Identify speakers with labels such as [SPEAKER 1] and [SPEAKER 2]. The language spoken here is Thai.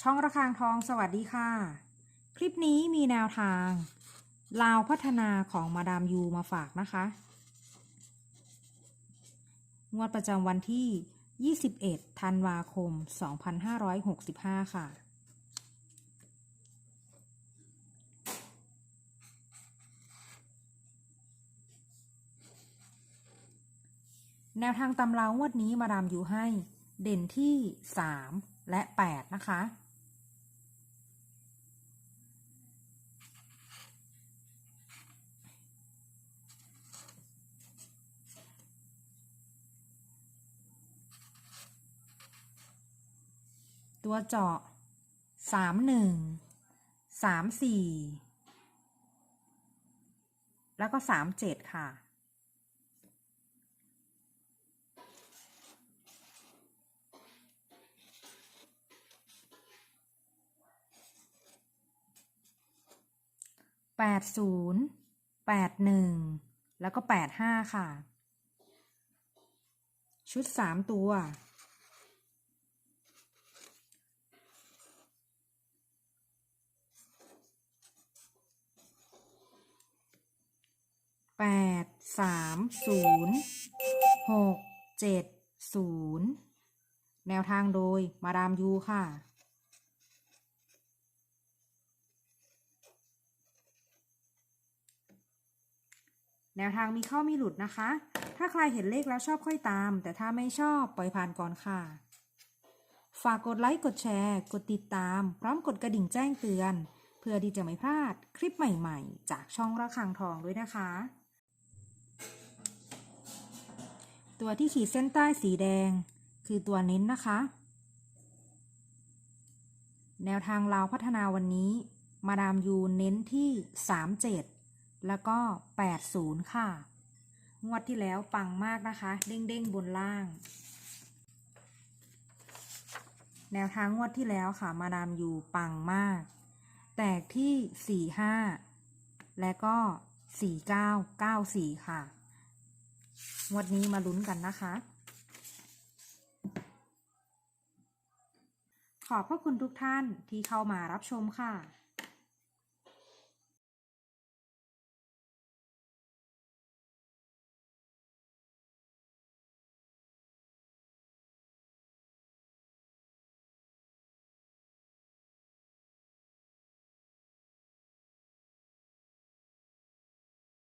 [SPEAKER 1] ช่องระฆังทองสวัสดีค่ะ คลิปนี้มีแนวทาง ลาวพัฒนาของมาดามยูมาฝากนะคะ งวดประจำวันที่ 21 ธันวาคม 2565 ค่ะ แนวทางตำรางวดนี้มาดามยูให้เด่นที่ 3 และ 8 นะคะ ตัวเจาะ3 1 3 4แล้วก็3 7ค่ะ แปดศูนย์แปดหนึ่งแล้วก็แปดห้าค่ะ ชุดสามตัว แปดสามศูนย์หกเจ็ดศูนย์แนวทางโดยมาดามยูค่ะ แนวทางมีเข้ามีหลุดนะคะ ถ้าใครเห็นเลขแล้วชอบค่อยตาม แต่ถ้าไม่ชอบปล่อยผ่านก่อนค่ะ ฝากกดไลค์ กดแชร์ กดติดตาม พร้อมกดกระดิ่งแจ้งเตือน เพื่อที่จะไม่พลาดคลิปใหม่ ๆ จากช่องระฆังทองด้วยนะคะ ตัวที่ขีดเส้นใต้สีแดง คือตัวเน้นนะคะ แนวทางลาพัฒนาวันนี้ มาดามยูเน้นที่ 37 แล้วก็ 80 ค่ะ งวดที่แล้วปังมากนะคะ เด้งๆบนล่าง แนวทางงวดที่แล้วค่ะ มาดามยูปังมาก แตกที่ 45 และก็ 4994 ค่ะ วดนี้มาลุ้นกันนะคะ ขอบพระคุณทุกท่านที่เข้ามารับชมค่ะ